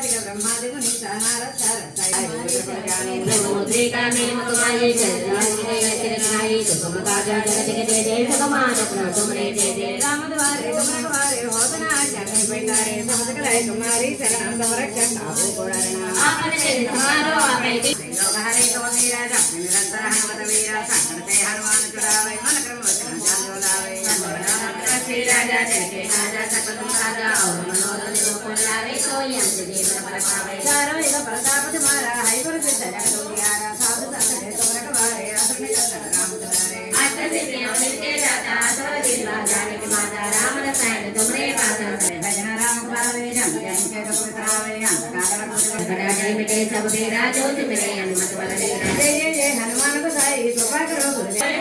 రుద్రాదిక బ్రహ్మాదికు నీ సహార సార రామద్వారే కుమరకుమారే హోతనాచార్య పెండారే సమతకరాయ కుమారి శరణం యోగహరే యోగవీరాజ నిరంతర హనుమత వీరాజ కణతే హనుమాన్ చుడావై మన క్రమ వచనం చాందోలావై శ్రీరాజా జయ రాజా సకలం రాజా కొల్లావే సోయం దేవర పరకావై ప్రతాపతి మార హైగురు సిద్ధ సాధు సంకటే తోరక వారే అసన్ని కన్నడ రామచంద్రే అష్టసిద్ధి అమృతే రాజా అసవదిల్ రాజానికి మాతా రామల సాయన తుమ్రే పాదం భజన రామ భావే జం జయం అంతకాల గడాజై మిటే సబుదే రాజోతి మిరే హనుమత వలనే జయ జయ హనుమానకు సాయి కృపాకరో గురుదేవ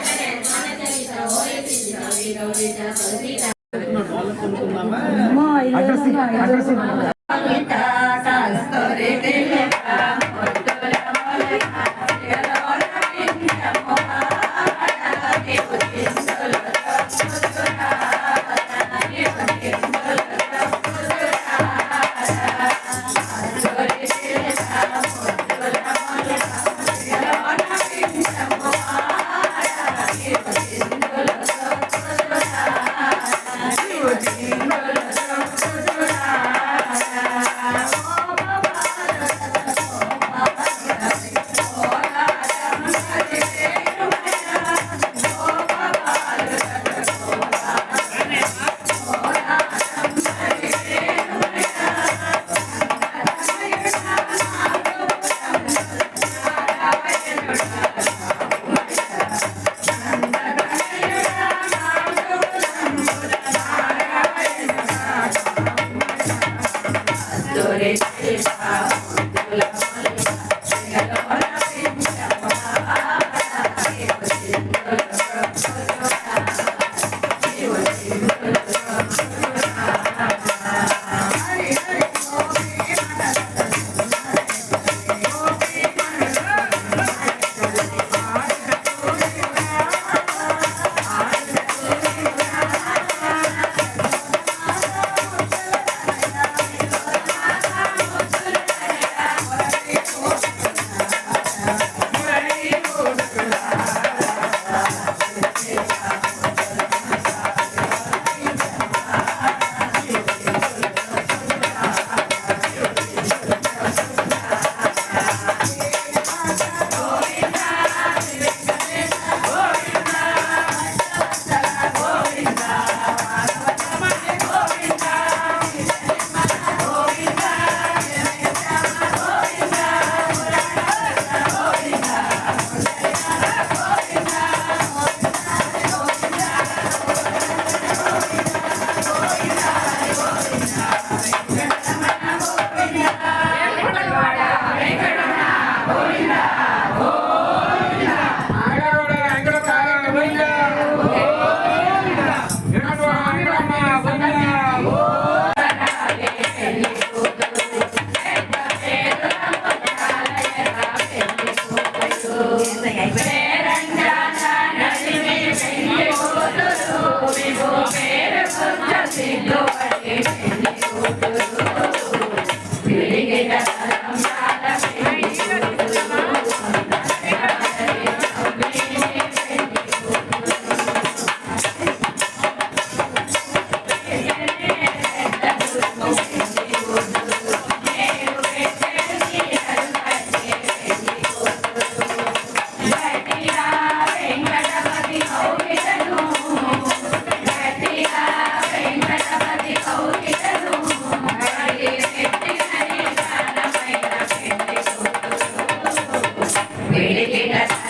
Wait a minute.